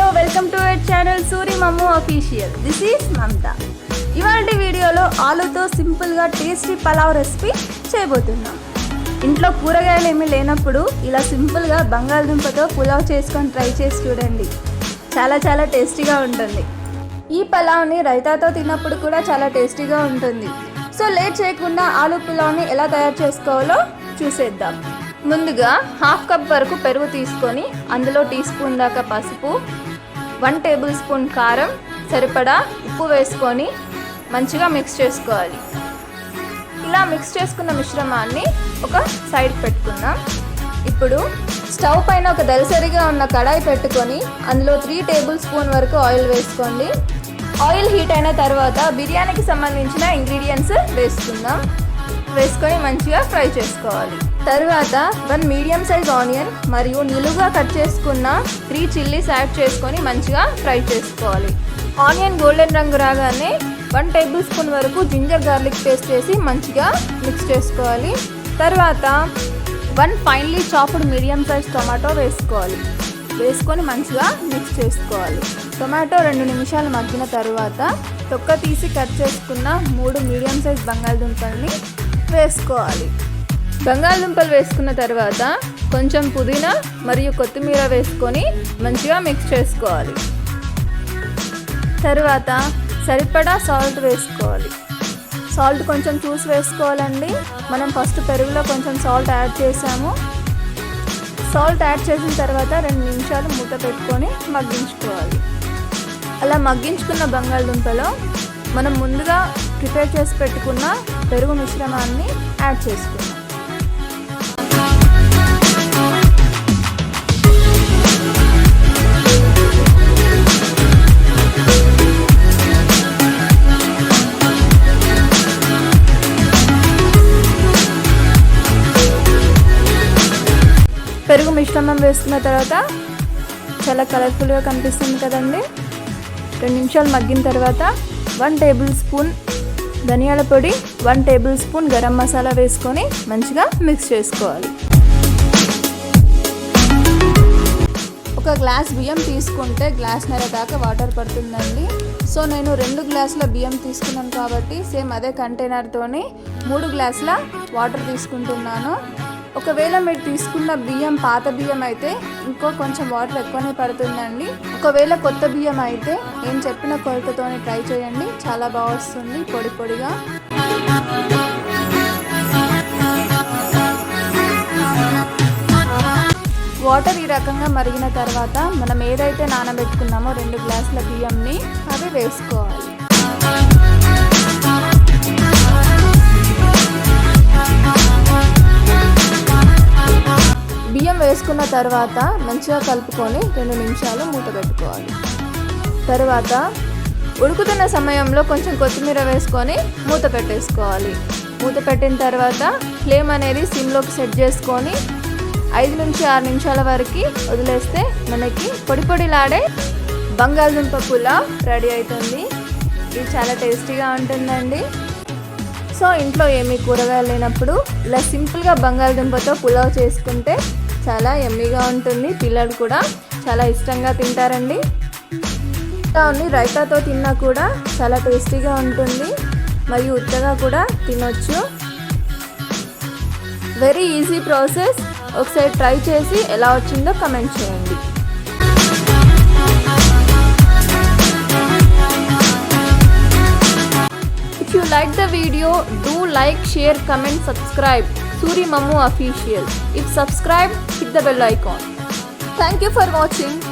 Welcome to eight channel Suri Mammu official this is మమత. ఇవాళ వీడియోలో ఆలుతో సింపుల్గా టేస్టీ పలావ్ రెసిపీ చేయబోతున్నాం. ఇంట్లో కూరగాయలు ఏమీ లేనప్పుడు ఇలా సింపుల్గా బంగాళదుంపతో పులావ్ చేసుకొని ట్రై చేసి చూడండి. చాలా చాలా టేస్టీగా ఉంటుంది. ఈ పలావ్ని రైతాతో తిన్నప్పుడు కూడా చాలా టేస్టీగా ఉంటుంది. సో లేట్ చేయకుండా ఆలు పులావ్ని ఎలా తయారు చేసుకోవాలో చూసేద్దాం. ముందుగా హాఫ్ కప్ వరకు పెరుగు తీసుకొని అందులో టీ స్పూన్ దాకా పసుపు వన్ టేబుల్ స్పూన్ కారం సరిపడా ఉప్పు వేసుకొని మంచిగా మిక్స్ చేసుకోవాలి. ఇలా మిక్స్ చేసుకున్న మిశ్రమాన్ని ఒక సైడ్ పెట్టుకుందాం. ఇప్పుడు స్టవ్ పైన ఒక దలసరిగా ఉన్న కడాయి పెట్టుకొని అందులో త్రీ టేబుల్ స్పూన్ వరకు ఆయిల్ వేసుకోండి. ఆయిల్ హీట్ అయిన తర్వాత బిర్యానీకి సంబంధించిన ఇంగ్రీడియంట్స్ వేసుకుందాం. వేసుకొని మంచిగా ఫ్రై చేసుకోవాలి. తర్వాత వన్ మీడియం సైజ్ ఆనియన్ మరియు నిలువుగా కట్ చేసుకున్న త్రీ చిల్లీస్ యాడ్ చేసుకొని మంచిగా ఫ్రై చేసుకోవాలి. ఆనియన్ గోల్డెన్ రంగు రాగానే వన్ టేబుల్ స్పూన్ వరకు జింజర్ గార్లిక్ పేస్ట్ చేసి మంచిగా మిక్స్ చేసుకోవాలి. తర్వాత one finely chopped medium size tomato వేసుకోవాలి. వేసుకొని మంచిగా మిక్స్ చేసుకోవాలి. టొమాటో రెండు నిమిషాలు మగ్గిన తర్వాత తొక్క తీసి కట్ చేసుకున్న మూడు మీడియం సైజ్ బంగాళదుంపల్ని వేసుకోవాలి. బంగాళదుంపలు వేసుకున్న తర్వాత కొంచెం పుదీనా మరియు కొత్తిమీర వేసుకొని మంచిగా మిక్స్ చేసుకోవాలి. తర్వాత సరిపడా సాల్ట్ వేసుకోవాలి. సాల్ట్ కొంచెం చూసి వేసుకోవాలండి. మనం ఫస్ట్ పెరుగులో కొంచెం సాల్ట్ యాడ్ చేసాము. సాల్ట్ యాడ్ చేసిన తర్వాత రెండు నిమిషాలు మూత పెట్టుకొని మగ్గించుకోవాలి. అలా మగ్గించుకున్న బంగాళదుంపలో మనం ముందుగా ప్రిపేర్ చేసి పెట్టుకున్న పెరుగు మిశ్రమాన్ని యాడ్ చేసుకోవాలి. పెరుగు మిశ్రమం వేసుకున్న తర్వాత చాలా కలర్ఫుల్గా కనిపిస్తుంది కదండి. రెండు నిమిషాలు మగ్గిన తర్వాత వన్ టేబుల్ స్పూన్ ధనియాల పొడి one tablespoon garam masala వేసుకొని మంచిగా మిక్స్ చేసుకోవాలి. ఒక గ్లాస్ బియ్యం తీసుకుంటే గ్లాస్న్నర దాకా వాటర్ పడుతుందండి. సో నేను రెండు గ్లాసుల బియ్యం తీసుకున్నాను కాబట్టి సేమ్ అదే కంటైనర్తోని మూడు గ్లాసుల వాటర్ తీసుకుంటున్నాను. ఒకవేళ మీరు తీసుకున్న బియ్యం పాత బియ్యం అయితే ఇంకో కొంచెం వాటర్ ఎక్కువనే పడుతుందండి. ఒకవేళ కొత్త బియ్యం అయితే నేను చెప్పిన కొలతతోనే ట్రై చేయండి. చాలా బాగా వస్తుంది పొడి పొడిగా. వాటర్ ఈ రకంగా మరిగిన తర్వాత మనం ఏదైతే నానబెట్టుకున్నామో రెండు గ్లాసుల బియ్యంని అవి వేసుకోవాలి. వేసుకున్న తర్వాత మంచిగా కలుపుకొని రెండు నిమిషాలు మూత పెట్టుకోవాలి. తర్వాత ఉడుకుతున్న సమయంలో కొంచెం కొత్తిమీర వేసుకొని మూత పెట్టేసుకోవాలి. మూత పెట్టిన తర్వాత ఫ్లేమ్ అనేది సిమ్లోకి సెట్ చేసుకొని ఐదు నుంచి ఆరు నిమిషాల వరకు వదిలేస్తే మనకి పొడి పొడిలాడే బంగాళదుంప పులావ్ రెడీ అవుతుంది. ఇది చాలా టేస్టీగా ఉంటుందండి. సో ఇంట్లో ఏమీ కూరగాయలు లేనప్పుడు ఇలా సింపుల్గా బంగాళదుంపతో పులావ్ చేసుకుంటే చాలా ఎమ్మీగా ఉంటుంది. పిల్లలు కూడా చాలా ఇష్టంగా తింటారండి. ఉంది రైతాతో తిన్నా కూడా చాలా టేస్టీగా ఉంటుంది. మరియు ఉత్తగా కూడా తినొచ్చు. వెరీ ఈజీ ప్రాసెస్ ఒకసారి ట్రై చేసి ఎలా వచ్చిందో కమెంట్ చేయండి. If you like the video do like share comment subscribe Suri Mammu Official. If subscribed, hit the bell icon. Thank you for watching.